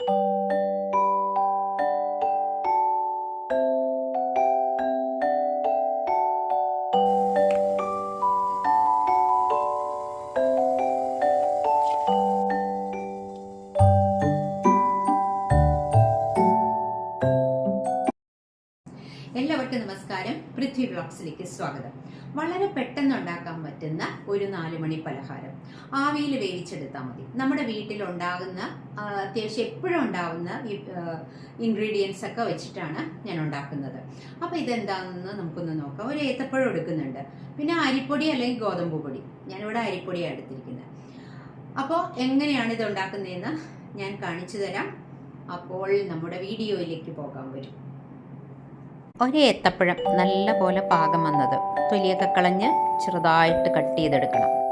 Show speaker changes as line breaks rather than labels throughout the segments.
you എല്ലാവർക്കും നമസ്കാരം. പൃഥ്വി ബ്ലോഗ്സിലേക്ക് സ്വാഗതം. വളരെ പെട്ടെന്ന് ഉണ്ടാക്കാൻ പറ്റുന്ന ഒരു നാലുമണി പലഹാരം. ആവിയിൽ വേവിച്ചെടുത്താൽ മതി. നമ്മുടെ വീട്ടിൽ ഉണ്ടാകുന്ന അത്യാവശ്യം എപ്പോഴും ഉണ്ടാകുന്ന ഇൻഗ്രീഡിയൻസ് ഒക്കെ വെച്ചിട്ടാണ് ഞാൻ ഉണ്ടാക്കുന്നത്. അപ്പോൾ ഇതെന്താണെന്ന് നമുക്കൊന്ന് നോക്കാം. ഒരു ഏത്തപ്പഴം എടുക്കുന്നുണ്ട്. പിന്നെ അരിപ്പൊടി അല്ലെങ്കിൽ ഗോതമ്പ് പൊടി. ഞാനിവിടെ അരിപ്പൊടിയാണ് എടുത്തിരിക്കുന്നത്. അപ്പോൾ എങ്ങനെയാണ് ഇത് ഉണ്ടാക്കുന്നതെന്ന് ഞാൻ കാണിച്ചു തരാം. അപ്പോൾ നമ്മുടെ വീഡിയോയിലേക്ക് പോകാൻ വരും. ഒരു ഏത്തപ്പഴം നല്ല പോലെ പാകം വന്നത്. തൊലിയൊക്കെ കളഞ്ഞ് ചെറുതായിട്ട് കട്ട് ചെയ്തെടുക്കണം.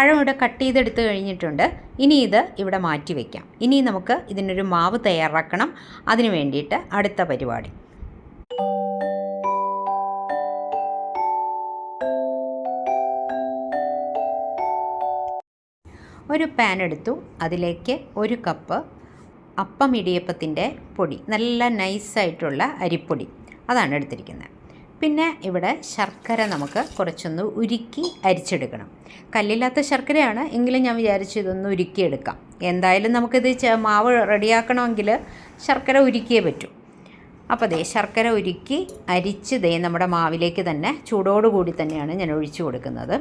പഴം ഇവിടെ കട്ട് ചെയ്തെടുത്ത് കഴിഞ്ഞിട്ടുണ്ട്. ഇനി ഇത് ഇവിടെ മാറ്റി വയ്ക്കാം ഇനി നമുക്ക് ഇതിനൊരു മാവ് തയ്യാറാക്കണം. അതിന് വേണ്ടിയിട്ട് അടുത്ത പരിപാടി. ഒരു പാൻ എടുത്തു. അതിലേക്ക് ഒരു കപ്പ് അപ്പം ഇടിയപ്പത്തിന്റെ പൊടി. നല്ല നൈസായിട്ടുള്ള അരിപ്പൊടി. അതാണ് എടുത്തിരിക്കുന്നത്. പിന്നെ ഇവിടെ ശർക്കര നമുക്ക് കുറച്ചൊന്ന് ഉരുക്കി അരിച്ചെടുക്കണം. കല്ലില്ലാത്ത ശർക്കരയാണ് എങ്കിലും ഞാൻ വിചാരിച്ചു ഇതൊന്ന് ഉരുക്കിയെടുക്കാം. എന്തായാലും നമുക്കിത് മാവ് റെഡിയാക്കണമെങ്കിൽ ശർക്കര ഉരുക്കിയേ പറ്റൂ. അപ്പോൾ ദേ ശർക്കര ഉരുക്കി അരിച്ച് ദേ നമ്മുടെ മാവിലേക്ക് തന്നെ ചൂടോടുകൂടി തന്നെയാണ് ഞാൻ ഒഴിച്ചു കൊടുക്കുന്നത്.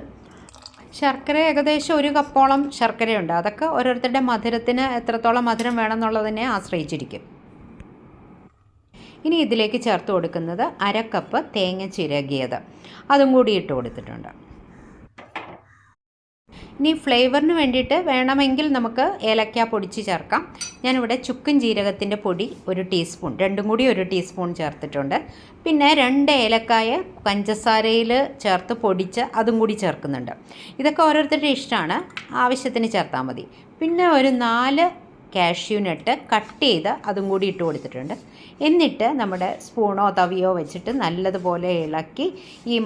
ശർക്കര ഏകദേശം ഒരു കപ്പോളം ശർക്കരയുണ്ട്. അതൊക്കെ ഓരോരുത്തരുടെ മധുരത്തിന് എത്രത്തോളം മധുരം വേണമെന്നുള്ളതിനെ ആശ്രയിച്ചിരിക്കും. ഇനി ഇതിലേക്ക് ചേർത്ത് കൊടുക്കുന്നത് അരക്കപ്പ് കപ്പ് തേങ്ങ ചിരകിയത്. അതും കൂടി ഇട്ട് കൊടുത്തിട്ടുണ്ട്. ഇനി ഫ്ലേവറിന് വേണ്ടിയിട്ട് വേണമെങ്കിൽ നമുക്ക് ഏലക്ക പൊടിച്ച് ചേർക്കാം. ഞാനിവിടെ ചുക്കൻ ജീരകത്തിന്റെ പൊടി ഒരു ടീസ്പൂൺ രണ്ടും കൂടി ഒരു ടീസ്പൂൺ ചേർത്തിട്ടുണ്ട്. പിന്നെ രണ്ട് ഏലക്കായ പഞ്ചസാരയിൽ ചേർത്ത് പൊടിച്ച് അതും കൂടി ചേർക്കുന്നുണ്ട്. ഇതൊക്കെ ഓരോരുത്തരുടെ ഇഷ്ടമാണ്. ആവശ്യത്തിന് ചേർത്താൽ മതി. പിന്നെ ഒരു നാല് കാഷ്യൂ നട്ട് കട്ട് ചെയ്ത് അതും കൂടി ഇട്ട് കൊടുത്തിട്ടുണ്ട്. എന്നിട്ട് നമ്മുടെ സ്പൂണോ തവിയോ വെച്ചിട്ട് നല്ലതുപോലെ ഇളക്കി ഈ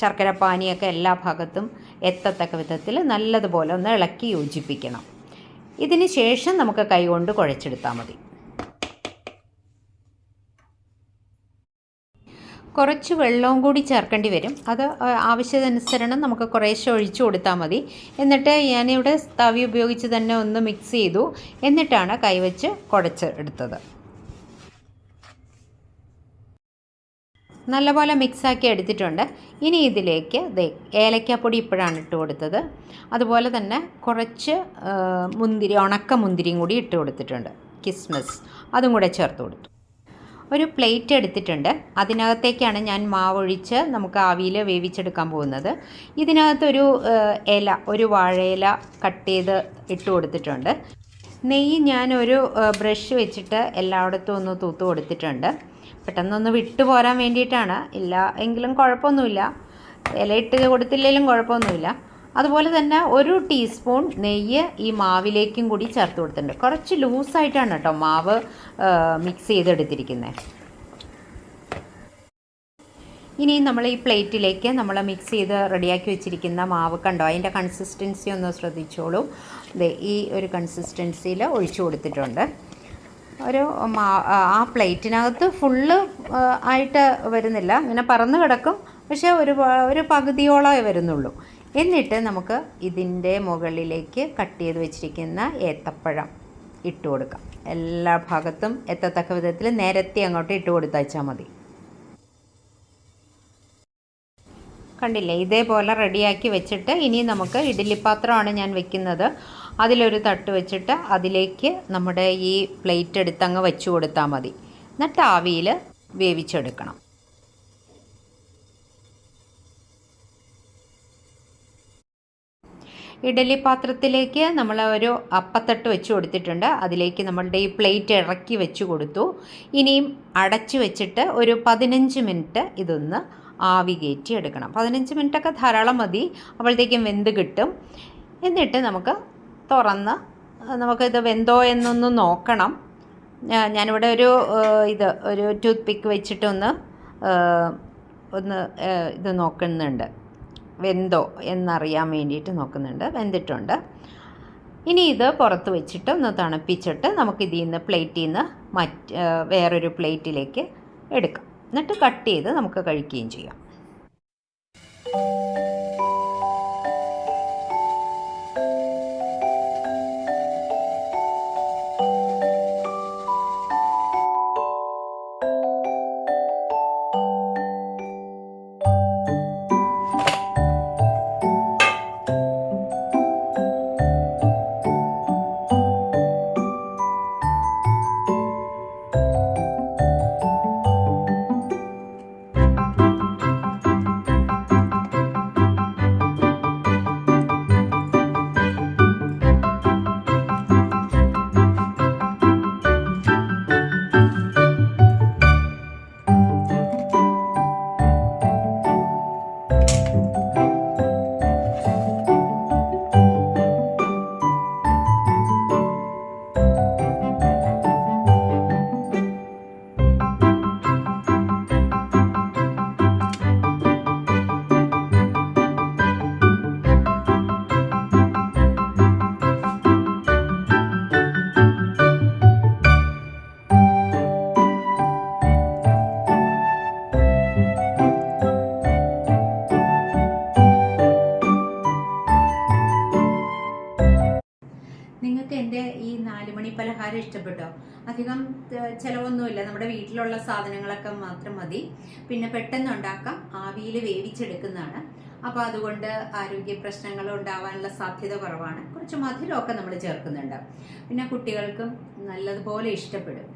ശർക്കര പാനിയൊക്കെ എല്ലാ ഭാഗത്തും എത്തത്തക്ക വിധത്തിൽ നല്ലതുപോലെ ഒന്ന് ഇളക്കി യോജിപ്പിക്കണം. ഇതിന് ശേഷം നമുക്ക് കൈകൊണ്ട് കുഴച്ചെടുത്താൽ മതി. കുറച്ച് വെള്ളവും കൂടി ചേർക്കേണ്ടി വരും. അത് ആവശ്യത്തിനനുസരണം നമുക്ക് കുറേശ്ശെ ഒഴിച്ചു കൊടുത്താൽ മതി. എന്നിട്ട് ഞാനിവിടെ തവി ഉപയോഗിച്ച് തന്നെ ഒന്ന് മിക്സ് ചെയ്തു. എന്നിട്ടാണ് കൈവച്ച് കുഴച്ച് എടുത്തത്. നല്ലപോലെ മിക്സാക്കി എടുത്തിട്ടുണ്ട്. ഇനി ഇതിലേക്ക് ഏലക്കാപ്പൊടി ഇപ്പോഴാണ് ഇട്ട് കൊടുത്തത്. അതുപോലെ തന്നെ കുറച്ച് മുന്തിരി ഉണക്ക മുന്തിരിയും കൂടി ഇട്ട് കൊടുത്തിട്ടുണ്ട്. കിസ്മസ് അതും കൂടെ ചേർത്ത് കൊടുത്തു. ഒരു പ്ലേറ്റ് എടുത്തിട്ടുണ്ട്. അതിനകത്തേക്കാണ് ഞാൻ മാവൊഴിച്ച് നമുക്ക് ആവിയിൽ വേവിച്ചെടുക്കാൻ പോകുന്നത്. ഇതിനകത്തൊരു ഇല ഒരു വാഴയില കട്ട് ചെയ്ത് ഇട്ട് കൊടുത്തിട്ടുണ്ട്. നെയ്യ് ഞാനൊരു ബ്രഷ് വെച്ചിട്ട് എല്ലായിടത്തും ഒന്ന് തൂത്ത് കൊടുത്തിട്ടുണ്ട്. പെട്ടെന്നൊന്ന് വിട്ടു പോരാൻ വേണ്ടിയിട്ടാണ്. ഇല്ല എങ്കിലും കുഴപ്പമൊന്നുമില്ല. ഇല ഇട്ട് കൊടുത്തില്ലെങ്കിലും കുഴപ്പമൊന്നുമില്ല. അതുപോലെ തന്നെ ഒരു ടീസ്പൂൺ നെയ്യ് ഈ മാവിലേക്കും കൂടി ചേർത്ത് കൊടുത്തിട്ടുണ്ട്. കുറച്ച് ലൂസായിട്ടാണ് കേട്ടോ മാവ് മിക്സ് ചെയ്തെടുത്തിരിക്കുന്നത് ഇനി നമ്മൾ ഈ പ്ലേറ്റിലേക്ക് നമ്മൾ മിക്സ് ചെയ്ത് റെഡിയാക്കി വെച്ചിരിക്കുന്ന മാവ് കണ്ടോ? അതിന്റെ കൺസിസ്റ്റൻസി ഒന്ന് ശ്രദ്ധിച്ചോളൂ. ഈ ഒരു കൺസിസ്റ്റൻസിയിൽ ഒഴിച്ചു കൊടുത്തിട്ടുണ്ട്. ഒരു മാ ആ പ്ലേറ്റിനകത്ത് ഫുള്ള് ആയിട്ട് വരുന്നില്ല. ഇങ്ങനെ പറന്ന് കിടക്കും. പക്ഷേ ഒരു ഒരു പകുതിയോളമേ വരുന്നുള്ളൂ. എന്നിട്ട് നമുക്ക് ഇതിന്റെ മുകളിലേക്ക് കട്ട് ചെയ്ത് വെച്ചിരിക്കുന്ന ഏത്തപ്പഴം ഇട്ട് കൊടുക്കാം. എല്ലാ ഭാഗത്തും എത്തത്തക്ക വിധത്തിൽ നേരത്തെ അങ്ങോട്ട് ഇട്ട് കൊടുത്തയച്ചാൽ മതി. കണ്ടില്ലേ? ഇതേപോലെ റെഡിയാക്കി വെച്ചിട്ട് ഇനി നമുക്ക് ഇഡ്ഡലി പാത്രമാണ് ഞാൻ വെക്കുന്നത്. അതിലൊരു തട്ട് വെച്ചിട്ട് അതിലേക്ക് നമ്മുടെ ഈ പ്ലേറ്റ് എടുത്ത് അങ്ങ് വെച്ച് കൊടുത്താൽ മതി. എന്നിട്ട് ആവിയിൽ വേവിച്ചെടുക്കണം. ഇഡലി പാത്രത്തിലേക്ക് നമ്മൾ ഒരു അപ്പത്തട്ട് വെച്ച് കൊടുത്തിട്ടുണ്ട്. അതിലേക്ക് നമ്മളുടെ ഈ പ്ലേറ്റ് ഇറക്കി വെച്ച് കൊടുത്തു. ഇനിയും അടച്ചു വെച്ചിട്ട് ഒരു പതിനഞ്ച് മിനിറ്റ് ഇതൊന്ന് ആവി കയറ്റി എടുക്കണം. പതിനഞ്ച് മിനിറ്റൊക്കെ ധാരാളം മതി. അപ്പോഴത്തേക്കും വെന്ത് കിട്ടും. എന്നിട്ട് നമുക്ക് തുറന്ന് നമുക്കിത് വെന്തോ എന്നൊന്ന് നോക്കണം. ഞാനിവിടെ ഒരു ഇത് ഒരു ടൂത്ത് പിക്ക് വെച്ചിട്ടൊന്ന് ഒന്ന് ഇത് നോക്കുന്നുണ്ട്. വെന്തോ എന്നറിയാൻ വേണ്ടിയിട്ട് നോക്കുന്നുണ്ട്. വെന്തിട്ടുണ്ട്. ഇനി ഇത് പുറത്ത് വെച്ചിട്ട് ഒന്ന് തണുപ്പിച്ചിട്ട് നമുക്ക് ഇതിൽ നിന്ന് പ്ലേറ്റിൽ നിന്ന് മറ്റ് വേറൊരു പ്ലേറ്റിലേക്ക് എടുക്കാം. എന്നിട്ട് കട്ട് ചെയ്ത് നമുക്ക് കഴിക്കുകയും ചെയ്യാം. നിങ്ങൾക്ക് എന്റെ ഈ നാലുമണി പലഹാരം ഇഷ്ടപ്പെട്ടോ? അധികം ചെലവൊന്നുമില്ല. നമ്മുടെ വീട്ടിലുള്ള സാധനങ്ങളൊക്കെ മാത്രം മതി. പിന്നെ പെട്ടെന്ന് ഉണ്ടാക്കാം ആവിയിൽ വേവിച്ചെടുക്കുന്നതാണ്. അപ്പോൾ അതുകൊണ്ട് ആരോഗ്യ പ്രശ്നങ്ങൾ ഉണ്ടാവാനുള്ള സാധ്യത കുറവാണ്. കുറച്ച് മധുരമൊക്കെ നമ്മൾ ചേർക്കുന്നുണ്ട്. പിന്നെ കുട്ടികൾക്കും നല്ലതുപോലെ ഇഷ്ടപ്പെടും.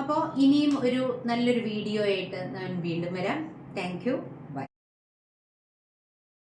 അപ്പോൾ ഇനിയും ഒരു നല്ലൊരു വീഡിയോ ആയിട്ട് ഞാൻ വീണ്ടും വരാം. താങ്ക്